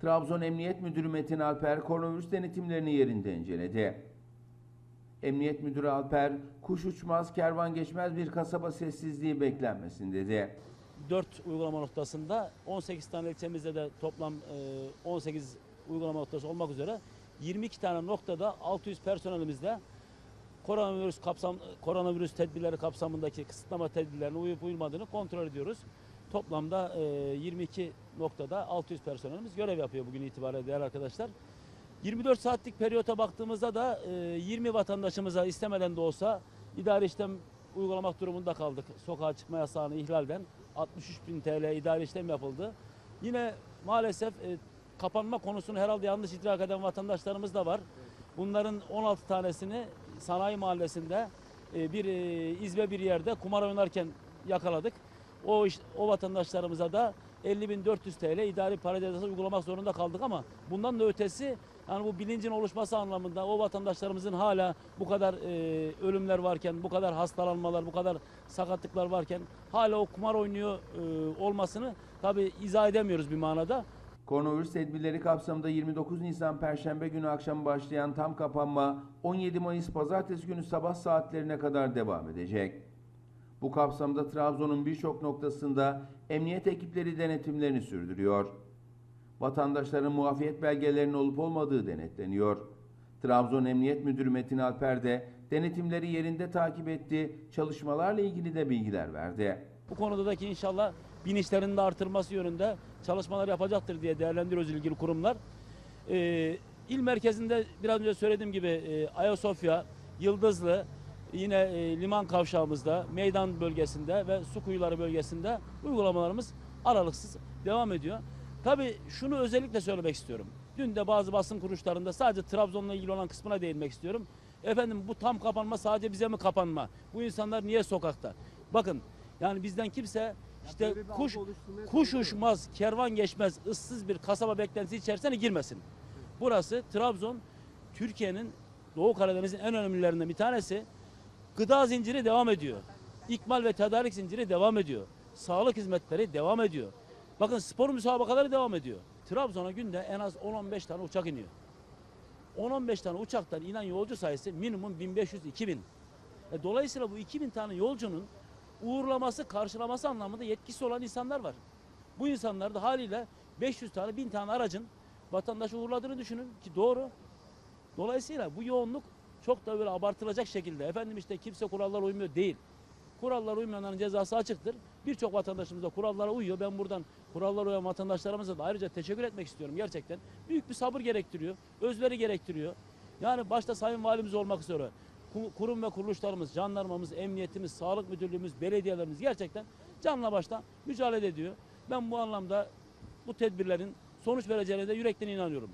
Trabzon Emniyet Müdürü Metin Alper koronavirüs denetimlerini yerinde inceledi. Emniyet Müdürü Alper, kuş uçmaz, kervan geçmez bir kasaba sessizliği beklenmesin dedi. 4 uygulama noktasında 18 tane ilçemizde de toplam e, 18 uygulama noktası olmak üzere 22 tane noktada 600 personelimizle koronavirüs kapsam koronavirüs tedbirleri kapsamındaki kısıtlama tedbirlerine uyup uyulmadığını kontrol ediyoruz. Toplamda e, 22 noktada 600 personelimiz görev yapıyor bugün itibariyle değerli arkadaşlar. 24 saatlik periyota baktığımızda da e, 20 vatandaşımıza istemeden de olsa idari işlem uygulamak durumunda kaldık. Sokağa çıkma yasağını ihlalden 63 bin TL idari işlem yapıldı. Yine maalesef e, kapanma konusunu herhalde yanlış idrak eden vatandaşlarımız da var. Bunların 16 tanesini sanayi mahallesinde e, bir e, izbe bir yerde kumar oynarken yakaladık. O iş, o vatandaşlarımıza da 50.400 TL idari para cezası uygulamak zorunda kaldık ama bundan da ötesi yani bu bilincin oluşması anlamında o vatandaşlarımızın hala bu kadar e, ölümler varken, bu kadar hastalanmalar, bu kadar sakatlıklar varken hala o kumar oynuyor e, olmasını tabi izah edemiyoruz bir manada. Koronavirüs tedbirleri kapsamında 29 Nisan Perşembe günü akşam başlayan tam kapanma 17 Mayıs Pazartesi günü sabah saatlerine kadar devam edecek. Bu kapsamda Trabzon'un birçok noktasında emniyet ekipleri denetimlerini sürdürüyor. Vatandaşların muafiyet belgelerinin olup olmadığı denetleniyor. Trabzon Emniyet Müdürü Metin Alper de denetimleri yerinde takip etti, çalışmalarla ilgili de bilgiler verdi. Bu konuda da ki inşallah bilinçlerinin de artırılması yönünde çalışmalar yapacaktır diye değerlendiriyoruz ilgili kurumlar. Ee, il merkezinde biraz önce söylediğim gibi e, Ayasofya, Yıldızlı, yine e, liman kavşağımızda, meydan bölgesinde ve su kuyuları bölgesinde uygulamalarımız aralıksız devam ediyor. Tabii şunu özellikle söylemek istiyorum. Dün de bazı basın kuruluşlarında sadece Trabzon'la ilgili olan kısmına değinmek istiyorum. Efendim bu tam kapanma sadece bize mi kapanma? Bu insanlar niye sokakta? Bakın yani bizden kimse işte kuş kuş uçmaz, kervan geçmez, ıssız bir kasaba beklentisi içerisine girmesin. Burası Trabzon, Türkiye'nin Doğu Karadeniz'in en önemlilerinden bir tanesi. Gıda zinciri devam ediyor. İkmal ve tedarik zinciri devam ediyor. Sağlık hizmetleri devam ediyor. Bakın spor müsabakaları devam ediyor. Trabzon'a günde en az 10-15 tane uçak iniyor. 10-15 tane uçaktan inen yolcu sayısı minimum 1500-2000. E, dolayısıyla bu 2000 tane yolcunun uğurlaması, karşılaması anlamında yetkisi olan insanlar var. Bu insanlar da haliyle 500 tane, 1000 tane aracın vatandaşı uğurladığını düşünün ki doğru. Dolayısıyla bu yoğunluk çok da böyle abartılacak şekilde efendim işte kimse kurallara uymuyor değil. Kurallara uymayanların cezası açıktır. Birçok vatandaşımız da kurallara uyuyor. Ben buradan kurallara uyan vatandaşlarımıza da ayrıca teşekkür etmek istiyorum gerçekten. Büyük bir sabır gerektiriyor, özveri gerektiriyor. Yani başta Sayın Valimiz olmak üzere ku- kurum ve kuruluşlarımız, jandarmamız, emniyetimiz, sağlık müdürlüğümüz, belediyelerimiz gerçekten canla başla mücadele ediyor. Ben bu anlamda bu tedbirlerin sonuç vereceğine de yürekten inanıyorum.